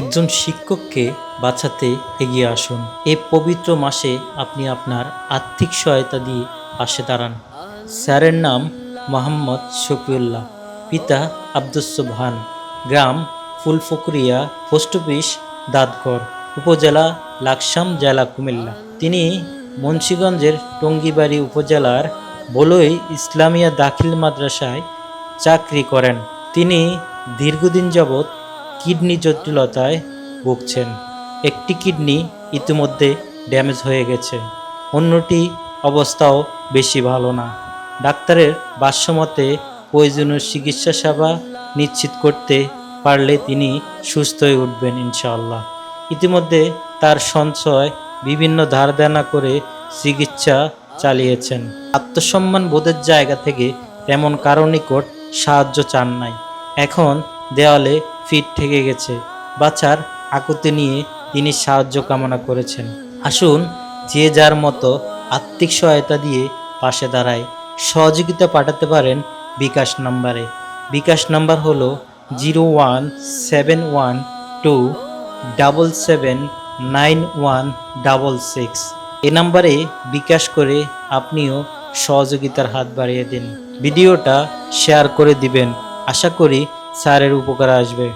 একজন শিক্ষককে বাঁচাতে এগিয়ে আসুন। এ পবিত্র মাসে আপনি আপনার আর্থিক সহায়তা দিয়ে পাশে দাঁড়ান। স্যারের নাম মোহাম্মদ শফিউল্লাহ, পিতা আব্দুস সুবহান, গ্রাম ফুলফুকরিয়া, পোস্ট অফিস দাঁতগড় উপজেলা লাকসাম জেলা কুমিল্লা। তিনি মুন্সীগঞ্জের টঙ্গিবাড়ি উপজেলার বলই ইসলামিয়া দাখিল মাদ্রাসায় চাকরি করেন। তিনি দীর্ঘদিন যাবৎ কিডনি জটিলতায় ভুগছেন। একটি কিডনি ইতিমধ্যে ড্যামেজ হয়ে গেছে। অন্যটি অবস্থাও বেশি ভালো না। ডাক্তারের ভাষ্যমতে প্রয়োজনীয় চিকিৎসা সেবা নিশ্চিত করতে পারলে তিনি সুস্থ হয়ে উঠবেন ইনশাআল্লাহ। ইতিমধ্যে তার সঞ্চয় বিভিন্ন ধার দেনা করে চিকিৎসা চালিয়েছেন। আত্মসম্মান বোধের জায়গা থেকে তেমন কারও নিকট সাহায্য চান নাই। এখন দেওয়ালে ফিট থেকে গেছে। বাচ্চার আকুতি নিয়ে তিনি সাহায্য কামনা করেছেন। আসুন, যে যার মতো আর্থিক সহায়তা দিয়ে পাশে দাঁড়ায়। সহযোগিতা পাঠাতে পারেন বিকাশ নাম্বারে। বিকাশ নাম্বার হলো zero one seven one two double seven nine one double six. এ নাম্বারে বিকাশ করে আপনিও সহযোগিতার হাত বাড়িয়ে দিন। ভিডিওটা শেয়ার করে দিবেন। আশা করি স্যারের উপকার আসবে।